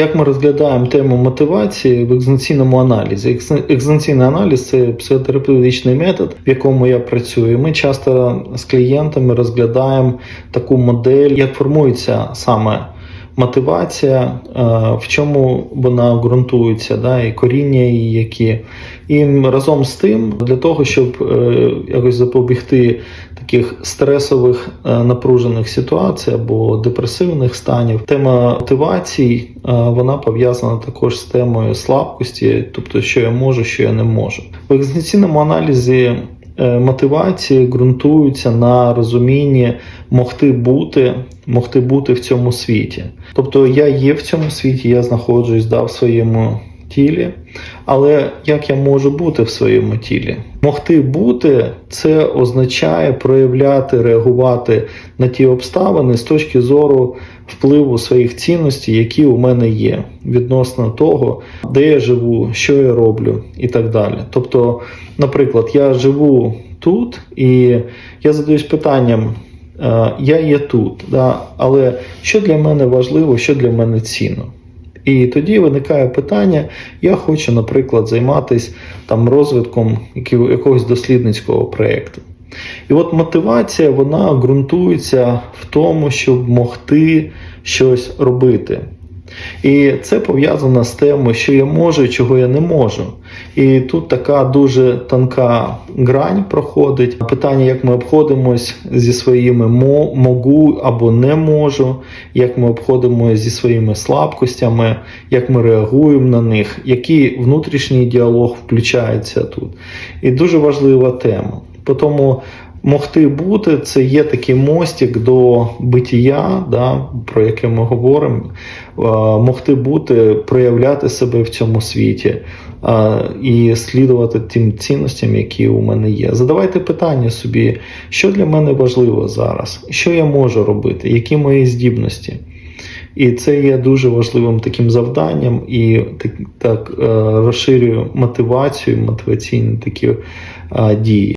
Як ми розглядаємо тему мотивації в екзаменційному аналізі? Екз- Екзаменційний аналіз це психотерапевтичний метод, в якому я працюю. Ми часто з клієнтами розглядаємо таку модель, як формується саме мотивація, е, в чому вона ґрунтується, да, і коріння її які. І разом з тим, для того, щоб е, якось запобігти таких стресових е, напружених ситуацій або депресивних станів, тема мотивацій е, вона пов'язана також з темою слабкості, тобто що я можу, що я не можу. В екзистенційному аналізі е, мотивації ґрунтуються на розумінні могти бути, могти бути в цьому світі. Тобто я є в цьому світі, я знаходжусь да, в своєму тілі, але як я можу бути в своєму тілі? Могти бути це означає проявляти, реагувати на ті обставини з точки зору впливу своїх цінностей, які у мене є, відносно того, де я живу, що я роблю і так далі. Тобто, наприклад, я живу тут і я задаюсь питанням. е, Я є тут, да, але що для мене важливо, що для мене цінно? І тоді виникає питання: я хочу, наприклад, займатися там розвитком якогось дослідницького проєкту. І от мотивація вона ґрунтується в тому, щоб могти щось робити. І це пов'язано з темою, що я можу і чого я не можу. І тут така дуже тонка грань проходить. Питання, як ми обходимось зі своїми мо, можу або не можу, як ми обходимося зі своїми слабкостями, як ми реагуємо на них, який внутрішній діалог включається тут. І дуже важлива тема. Тому могти бути це є такий мостик до битія, да, про яке ми говоримо. Могти бути, проявляти себе в цьому світі і слідувати тим цінностям, які у мене є. Задавайте питання собі, що для мене важливо зараз, що я можу робити, які мої здібності. І це є дуже важливим таким завданням, і так, так е, розширює мотивацію, мотиваційні такі е, дії.